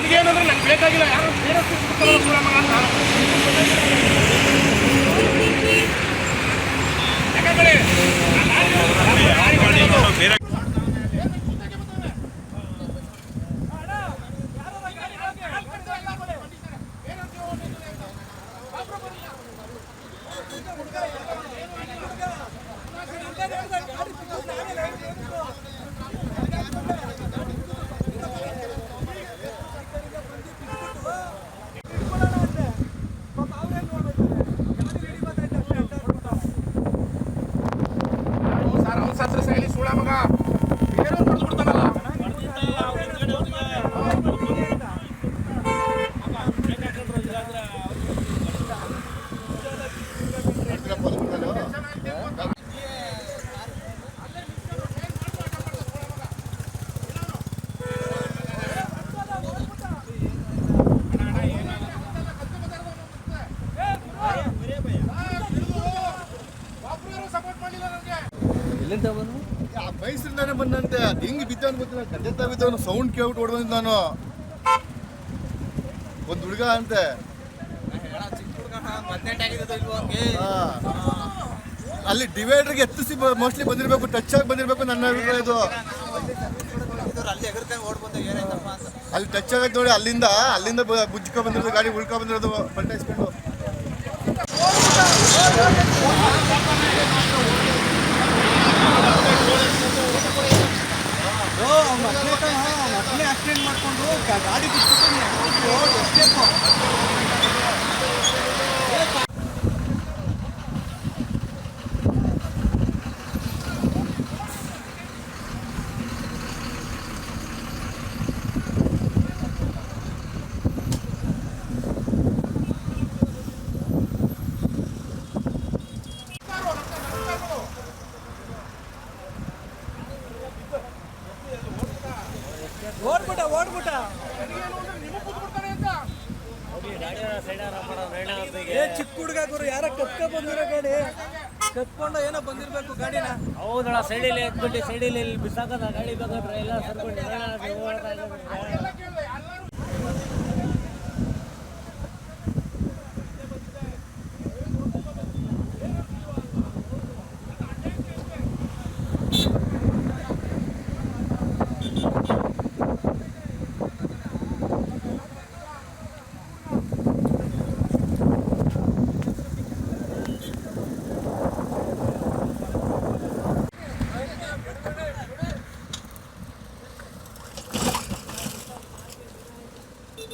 ನನಗೇನಂದ್ರೆ ನಂಗೆ ಬೇಕಾಗಿಲ್ಲ ಯಾರು ಬೇರೆ. ಯಾಕಂದ್ರೆ ಎಲ್ಲಿಂದ ಬಂದು ಬಂದಂತೆ. ಅದು ಹೆಂಗ್ ಬಿದ್ದವನು ಗೊತ್ತಿಲ್ಲ. ಗದ್ದೆ ಬಿದ್ದವನು ಸೌಂಡ್ ಕೇಳ್ಬಿಟ್ಟು ಓಡ್ ಬಂದಿದ್ದು ನಾನು. ಒಂದು ಹುಡುಗ ಅಂತೆ. ಅಲ್ಲಿ ಡಿವೈಡರ್ಗೆ ಎತ್ತಿಸಿ ಮೋಸ್ಟ್ಲಿ ಬಂದಿರಬೇಕು ಟಚ್ ಆಗಿ ಬಂದಿರಬೇಕು ನನ್ನ ಅಭಿಪ್ರಾಯ ಇದು. ಅಲ್ಲಿ ಟಚ್ ಆಗಕ್ಕೆ ನೋಡಿ, ಅಲ್ಲಿಂದ ಅಲ್ಲಿಂದ ಬುಜ್ಕೊ ಬಂದಿರೋದು, ಗಾಡಿ ಉಳ್ಕೊ ಬಂದಿರೋದು ಪಲ್ಟಾಯಿಸ್ಕೊಂಡು ಆಕ್ಸಿಡೆಂಟ್ ಮಾಡ್ಕೊಂಡು ಗಾಡಿ ಬಿಟ್ಟು ಎಸ್ಕೇಪ್ ಓಡ್ಬಿಟ್ಟ ಓಡ್ಬಿಟ್ಟ. ಏ, ಚಿಕ್ಕ ಹುಡುಗ ಗುರು, ಯಾರ ಕತ್ಕ ಬಂದಿರೋ ಗಾಡಿ. ಕತ್ಕೊಂಡ ಏನೋ ಬಂದಿರ್ಬೇಕು ಗಾಡಿನ. ಹೌದಣ ಸೈಡಲ್ಲಿ ಎತ್ಬಿಟ್ಟು ಸೈಡಲ್ಲಿ ಇಲ್ಲಿ ಬಿಸಾಕದ, ಗಾಡಿ ಬೇಕಾದ್ರೆ ಎಲ್ಲ ಓಡ್ತಾ ಇದ್ದಾರೆ?